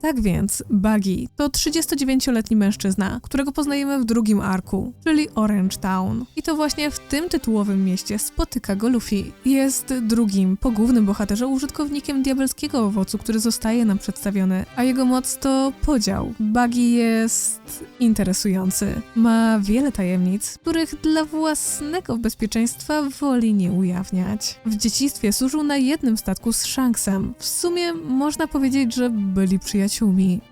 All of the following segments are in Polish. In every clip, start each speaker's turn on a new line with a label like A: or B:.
A: Tak więc, Buggy to 39-letni mężczyzna, którego poznajemy w drugim arku, czyli Orange Town. I to właśnie w tym tytułowym mieście spotyka go Luffy. Jest drugim, po głównym bohaterze, użytkownikiem diabelskiego owocu, który zostaje nam przedstawiony, a jego moc to podział. Buggy jest interesujący. Ma wiele tajemnic, których dla własnego bezpieczeństwa woli nie ujawniać. W dzieciństwie służył na jednym statku z Shanksem. W sumie można powiedzieć, że byli przyjaciółmi,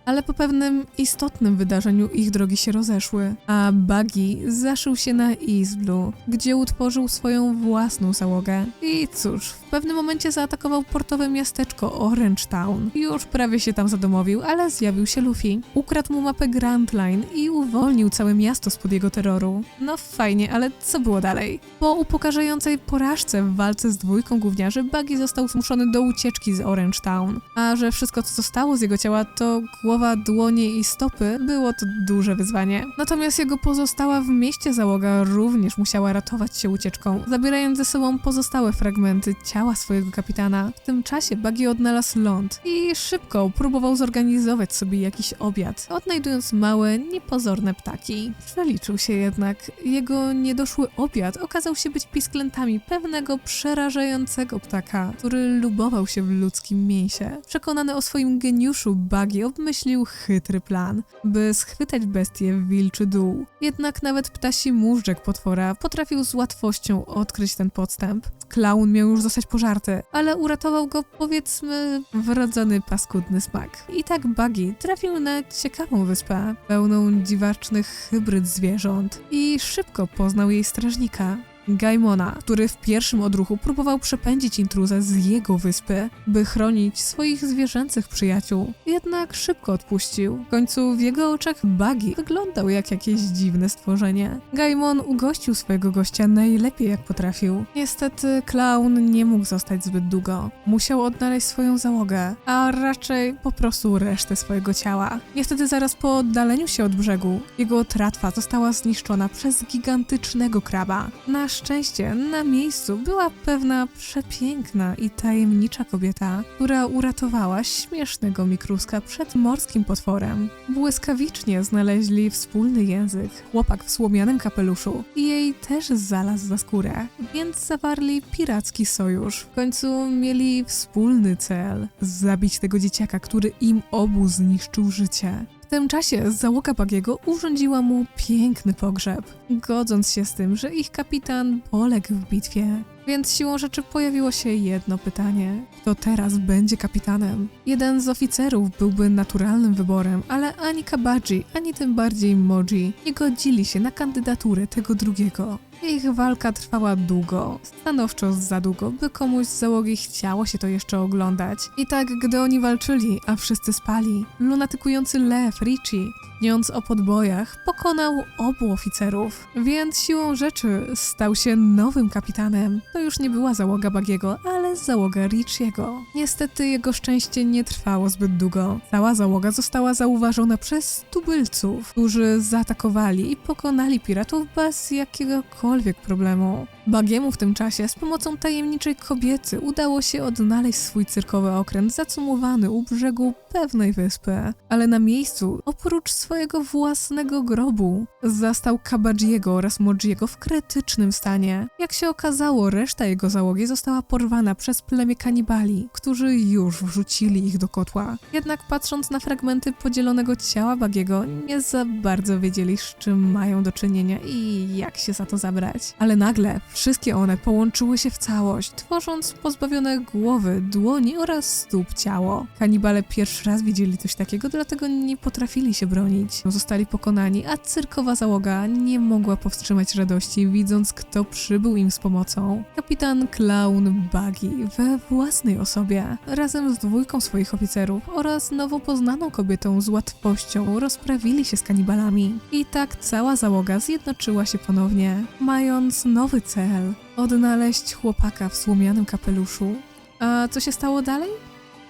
A: ale po pewnym istotnym wydarzeniu ich drogi się rozeszły, a Buggy zaszył się na Blue, gdzie utworzył swoją własną załogę. I cóż, w pewnym momencie zaatakował portowe miasteczko Orange Town. Już prawie się tam zadomowił, ale zjawił się Luffy. Ukradł mu mapę Grand Line i uwolnił całe miasto spod jego terroru. No fajnie, ale co było dalej? Po upokarzającej porażce w walce z dwójką gówniarzy, Buggy został zmuszony do ucieczki z Orange Town. A że wszystko, co zostało z jego ciała, to głowa, dłonie i stopy, było to duże wyzwanie. Natomiast jego pozostała w mieście załoga również musiała ratować się ucieczką, zabierając ze sobą pozostałe fragmenty ciała swojego kapitana. W tym czasie Buggy odnalazł ląd i szybko próbował zorganizować sobie jakiś obiad, odnajdując małe, niepozorne ptaki. Przeliczył się jednak. Jego niedoszły obiad okazał się być pisklętami pewnego przerażającego ptaka, który lubował się w ludzkim mięsie. Przekonany o swoim geniuszu, Buggy obmyślił chytry plan, by schwytać bestię w wilczy dół. Jednak nawet ptasi móżdżek potwora potrafił z łatwością odkryć ten podstęp. Klaun miał już zostać pożarty, ale uratował go, powiedzmy, wrodzony paskudny smak. I tak Buggy trafił na ciekawą wyspę, pełną dziwacznych hybryd zwierząt i szybko poznał jej strażnika. Gaimona, który w pierwszym odruchu próbował przepędzić intruzę z jego wyspy, by chronić swoich zwierzęcych przyjaciół. Jednak szybko odpuścił. W końcu w jego oczach Buggy wyglądał jak jakieś dziwne stworzenie. Gaimon ugościł swojego gościa najlepiej jak potrafił. Niestety Clown nie mógł zostać zbyt długo. Musiał odnaleźć swoją załogę, a raczej po prostu resztę swojego ciała. Niestety zaraz po oddaleniu się od brzegu, jego tratwa została zniszczona przez gigantycznego kraba. Na szczęście na miejscu była pewna przepiękna i tajemnicza kobieta, która uratowała śmiesznego mikruska przed morskim potworem. Błyskawicznie znaleźli wspólny język, chłopak w słomianym kapeluszu i jej też zalazł za skórę, więc zawarli piracki sojusz. W końcu mieli wspólny cel zabić tego dzieciaka, który im obu zniszczył życie. W tym czasie załoga Bagiego urządziła mu piękny pogrzeb, godząc się z tym, że ich kapitan poległ w bitwie. Więc siłą rzeczy pojawiło się jedno pytanie: kto teraz będzie kapitanem? Jeden z oficerów byłby naturalnym wyborem, ale ani Kabaji, ani tym bardziej Moji nie godzili się na kandydaturę tego drugiego. Ich walka trwała długo, stanowczo za długo, by komuś z załogi chciało się to jeszcze oglądać. I tak, gdy oni walczyli, a wszyscy spali, lunatykujący lew Richie, śniąc o podbojach, pokonał obu oficerów, więc siłą rzeczy stał się nowym kapitanem. To już nie była załoga Bagiego, ale załoga Richiego. Niestety jego szczęście nie trwało zbyt długo. Cała załoga została zauważona przez tubylców, którzy zaatakowali i pokonali piratów bez jakiegokolwiek problemu. Bagiemu w tym czasie z pomocą tajemniczej kobiety udało się odnaleźć swój cyrkowy okręt zacumowany u brzegu pewnej wyspy, ale na miejscu, oprócz swojego własnego grobu, zastał Kabajiego oraz Mojiego w krytycznym stanie. Jak się okazało, reszta jego załogi została porwana przez plemię kanibali, którzy już wrzucili ich do kotła. Jednak patrząc na fragmenty podzielonego ciała Bagiego, nie za bardzo wiedzieli, z czym mają do czynienia i jak się za to zabrać. Ale nagle Wszystkie one połączyły się w całość, tworząc pozbawione głowy, dłoni oraz stóp ciało. Kanibale pierwszy raz widzieli coś takiego, dlatego nie potrafili się bronić. Zostali pokonani, a cyrkowa załoga nie mogła powstrzymać radości, widząc kto przybył im z pomocą. Kapitan Clown Buggy we własnej osobie, razem z dwójką swoich oficerów oraz nowo poznaną kobietą z łatwością rozprawili się z kanibalami. I tak cała załoga zjednoczyła się ponownie, mając nowy cel odnaleźć chłopaka w słomianym kapeluszu. A co się stało dalej?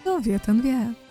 A: To wie ten wie.